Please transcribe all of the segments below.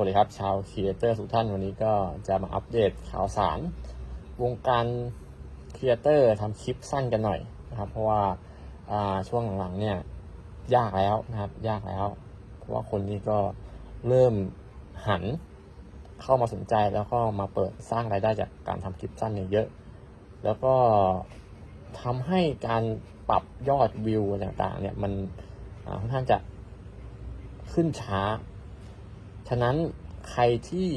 สวัสดีครับชาวครีเอเตอร์ทุกท่านวันนี้ก็จะมาอัปเดตข่าวสาร วงการครีเอเตอร์ทำคลิปสั้นกันหน่อยนะครับเพราะว่าาช่วงหลังๆเนี่ยยากแล้วนะครับยากแล้ว เพราะว่าคนนี้ก็เริ่มหันเข้ามาสนใจแล้วก็มาเปิดสร้างรายได้จากการทำคลิปสั้นเนี่ยเยอะ แล้วก็ทำให้การปรับยอดวิวต่างๆเนี่ยมันค่อนข้างจะขึ้นช้า ฉะนั้นใครที่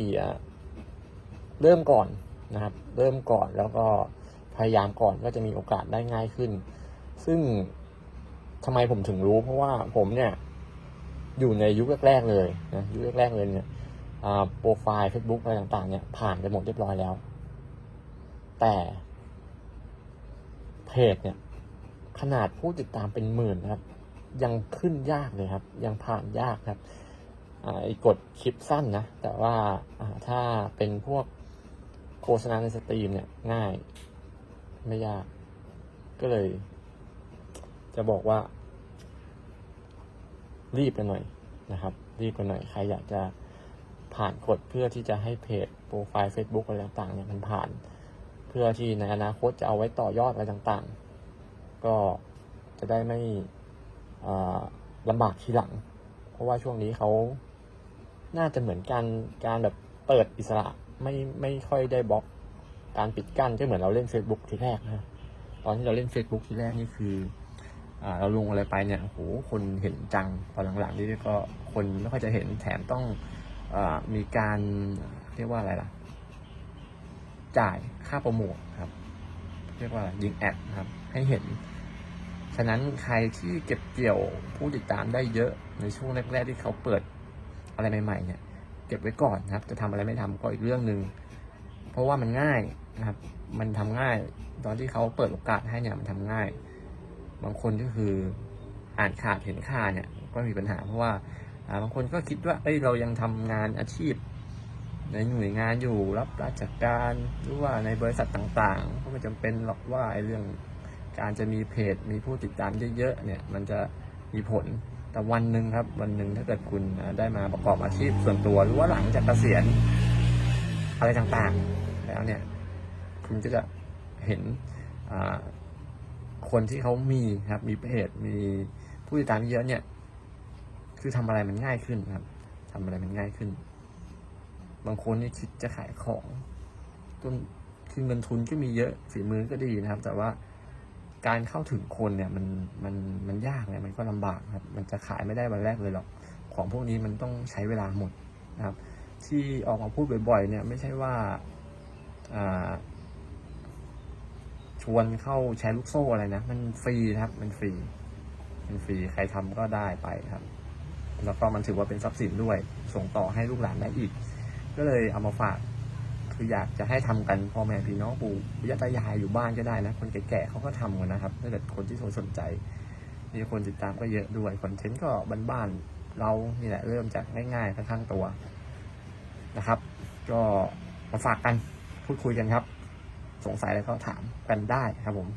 เริ่มก่อนนะครับ เริ่มก่อนแล้วก็พยายามก่อนก็จะมีโอกาสได้ง่ายขึ้น ซึ่งทำไมผมถึงรู้ เพราะว่าผมเนี่ยอยู่ในยุคแรกๆเลยนะยุคแรกๆเลยเนี่ยอ่าโปรไฟล์ Facebook อะไรต่างๆ เนี่ยผ่านไปหมดเรียบร้อยแล้วแต่ เพจเนี่ย ขนาดผู้ติดตามเป็นหมื่นครับ ยังขึ้นยากเลยครับ ยังผ่านยากครับ กดคลิปสั้นนะ แต่ว่าถ้าเป็นพวกโฆษณาในสตรีมเนี่ยง่าย ไม่ยาก ก็เลย จะบอกว่า รีบกันหน่อยนะครับ รีบกันหน่อย ใครอยากจะผ่านกฎเพื่อที่จะให้เพจโปรไฟล์ Facebook อะไรต่างๆเนี่ยมันผ่าน เพื่อที่ในอนาคตจะเอาไว้ต่อยอดอะไรต่างๆ ก็จะได้ไม่ลำบากทีหลัง เพราะว่าช่วงนี้เขา น่าจะเหมือนการการแบบเปิดอิสระไม่ไม่ค่อยได้บล็อก การปิดกั้นก็เหมือนเราเล่น Facebook ทีแรกนะตอนที่เราเล่น Facebook ทีแรกนี่คืออ่าเราลงอะไรไปเนี่ยโอ้โหคนเห็นจังตอนหลังๆนี่ก็คนไม่ค่อยจะเห็นแถมต้องอมีการเรียกว่าอะไรล่ะ จ่ายค่าโปรโมทครับ เรียกว่ายิงแอดครับ ให้เห็น ฉะนั้นใครที่เก็บเกี่ยวผู้ติดตามได้เยอะในช่วงแรกๆที่เขาเปิด อะไรใหม่ๆเนี่ยเก็บไว้ก่อนนะครับ จะทำอะไรไม่ทำก็อีกเรื่องหนึ่งเพราะว่ามันง่ายนะครับ มันทำง่าย ตอนที่เขาเปิดโอกาสให้เนี่ยมันทำง่าย บางคนก็คืออ่านขาดเห็นค่าเนี่ย ก็มีปัญหาเพราะว่าอ่าบางคนก็คิดว่าเอ้ยเรายังทำงานอาชีพ ในหน่วยงานอยู่รับราชการหรือว่าในบริษัทต่างๆ ก็ไม่จำเป็นหรอกว่าไอ้เรื่องการจะมีเพจมีผู้ติดตามเยอะๆเนี่ย มันจะมีผล แต่วันหนึ่งครับ วันหนึ่งถ้าเกิดคุณได้มาประกอบอาชีพส่วนตัว หรือว่าหลังจากเกษียณอะไรต่างๆ แล้วเนี่ย คุณก็จะเห็นคนที่เขามีครับ มีเพจมีผู้ติดตามเยอะเนี่ย คือทำอะไรมันง่ายขึ้นครับทำอะไรมันง่ายขึ้น บางคนนี่คิดจะขายของต้นคือเงินทุนก็มีเยอะฝีมือก็ดีนะครับ แต่ว่า การเข้าถึงคนเนี่ยมันมันมันยากเนี่ยมันก็ลำบากครับ มันจะขายไม่ได้วันแรกเลยหรอก ของพวกนี้มันต้องใช้เวลาหมดนะครับ ที่ออกมาพูดบ่อยๆ เนี่ยไม่ใช่ว่าชวนเข้าแชร์ลูกโซ่อะไรนะ มันฟรีนะครับ มันฟรี มันฟรีใครทำก็ได้ไปครับ แล้วก็มันถือว่าเป็นทรัพย์สินด้วย ส่งต่อให้ลูกหลานได้อีก ก็เลยเอามาฝาก คืออยากจะให้ทำกันพ่อแม่พี่น้องปู่ย่าตายายอยู่บ้านก็ได้นะ คนแก่ๆเขาก็ทำกันนะครับถ้าเกิดคนที่สนใจ มีคนติดตามก็เยอะด้วยคอนเทนต์ก็บ้านๆเรานี่แหละเริ่มจากง่ายๆข้างๆตัวนะครับ ก็มาฝากกันพูดคุยกันครับ สงสัยอะไรก็ถามกันได้ครับผม